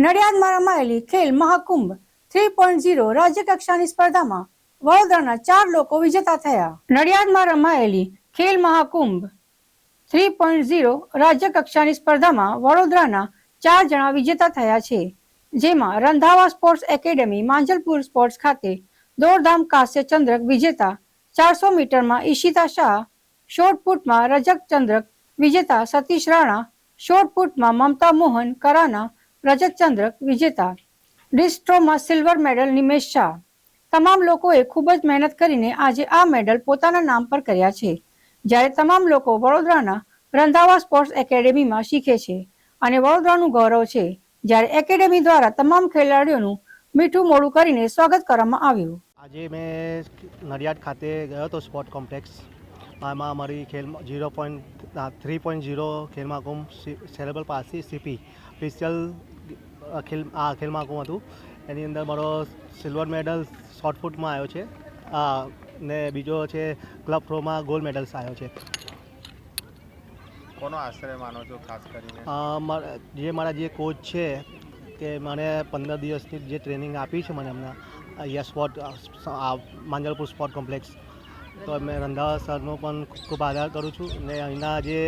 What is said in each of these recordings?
નડિયાદમાં રમાયેલી Khel Mahakumbh three point zero રાજ્ય કક્ષાની સ્પર્ધામાં વડોદરાના ચાર લોકો વિજેતા થયા. નડિયાદમાં રમાયેલી Khel Mahakumbh three point zero રાજ્ય કક્ષાની સ્પર્ધામાં વડોદરાના ચાર જણા વિજેતા થયા છે. જેમાં Randhawa sports academy Manjalpur sports ખાતે દોડધામ કાંસ્ય ચંદ્રક વિજેતા ચારસો મીટરમાં ઈશિતા શાહ શોર્ટપુટમાં રજક ચંદ્રક વિજેતા સતીશ રાણા શોર્ટપુટમાં મમતા મોહન કરાના રજત ચંદ્રક વિજેતા, ડિસ્ટ્રોમાં, સિલ્વર મેડલ, નિમેશ શાહ. તમામ લોકોએ ખૂબ જ મહેનત કરીને આજે આ મેડલ પોતાના નામ પર કર્યા છે, જ્યારે તમામ લોકો વડોદરાના રંધાવા સ્પોર્ટ્સ એકેડેમીમાં શીખે છે અને વડોદરાનું ગૌરવ છે, જ્યારે એકેડેમી દ્વારા તમામ ખેલાડીઓનું મીઠું મોડું કરીને સ્વાગત કરવામાં આવ્યું. આજે મેં નડિયાદ ખાતે ગયો હતો સ્પોર્ટ કોમ્પ્લેક્સ. આમાં અમારી ખેલ zero point three point zero ખેલ મહાકુંભ સેરેબલ પાસી સીપી. સ્પેશિયલ ખેલ આ ખેલ મહાકુંભ હતું. એની અંદર મારો સિલ્વર મેડલ શોર્ટફૂટમાં આવ્યો છે. ને બીજો છે ક્લબ થ્રોમાં ગોલ્ડ મેડલ્સ આવ્યો છે. કોનો આશ્રય માનો છો ખાસ કરીને? જે મારા જે કોચ છે તે મને પંદર દિવસની જે ટ્રેનિંગ આપી છે મને હમણાં અહીંયા સ્પોર્ટ આ માંજલપુર સ્પોર્ટ કોમ્પ્લેક્સ. તો મેં રંધાવા સરનો પણ ખૂબ ખૂબ આદર કરું છું ને અહીંના જે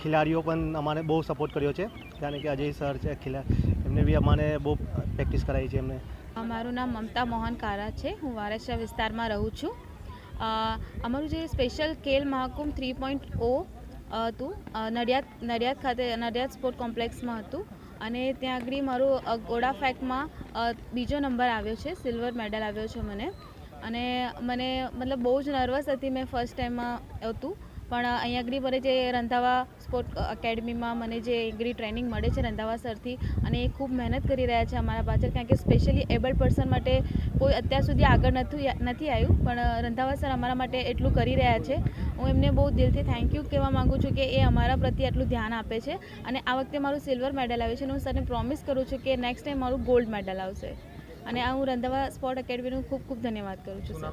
ખેલાડીઓ પણ અમારે બહુ સપોર્ટ કર્યો છે. કારણ કે અજય સર છે, ખેલા, એમને બી અમારે બહુ પ્રેક્ટિસ કરાવી છે એમને. મારું નામ મમતા મોહન કારા છે. હું વારાછા વિસ્તારમાં રહું છું. અમારું જે special Khel Mahakumbh three point ઓ હતું નડિયાદ નડિયાદ ખાતે, નડિયાદ સ્પોર્ટ કોમ્પ્લેક્સમાં હતું અને ત્યાં આગળ મારું ગોડા ફેંકમાં બીજો નંબર આવ્યો છે સિલ્વર મેડલ આવ્યો છે મને. અને મને મતલબ બહુ જ નર્વસ હતી મેં ફર્સ્ટ ટાઈમમાં હતું. પણ અહીંયા આગળ મને જે રંધાવા સ્પોર્ટ એકેડમીમાં મને જે એગ્રી ટ્રેનિંગ મળે છે રંધાવા સરથી અને એ ખૂબ મહેનત કરી રહ્યા છે અમારા પાછળ. કારણ કે સ્પેશિયલી એબલ્ડ પર્સન માટે કોઈ અત્યાર સુધી આગળ નથી નથી આવ્યું. પણ રંધાવા સર અમારા માટે એટલું કરી રહ્યા છે. હું એમને બહુ દિલથી થેન્ક યુ કહેવા માગું છું કે એ અમારા પ્રત્યે આટલું ધ્યાન આપે છે. અને આ વખતે મારું સિલ્વર મેડલ આવ્યું છે અને હું સરને પ્રોમિસ કરું છું કે નેક્સ્ટ ટાઈમ મારું ગોલ્ડ મેડલ આવશે. અને હું રંધાવા સ્પોર્ટ એકેડમીનું ખૂબ ખૂબ ધન્યવાદ કરું છું સર